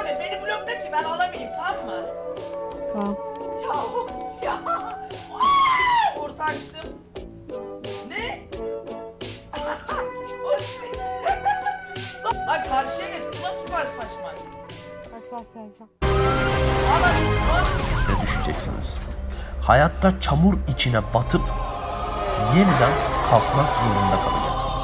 abi beni blokta ki ben alamayayım tamam mı? Tamam. Ya ya. Aa, Kurtarıştım. Ne? O şey. Lan karşıya geç. Nasıl süper saçma. Saçma saçma. Ne düşeceksiniz? Hayatta çamur içine batıp yeniden kalkmak zorunda kalacaksınız.